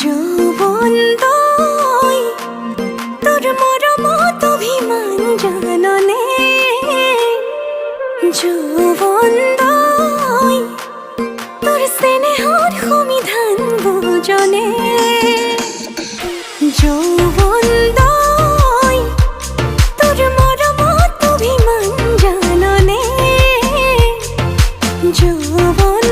যৌবন তই তোর মরমত অভিমান জাননে। যৌবন তই তোর স্নেহর সমিধান বুজনে যৌবন তই তোর মরমত অভিমান জাননে। যৌবন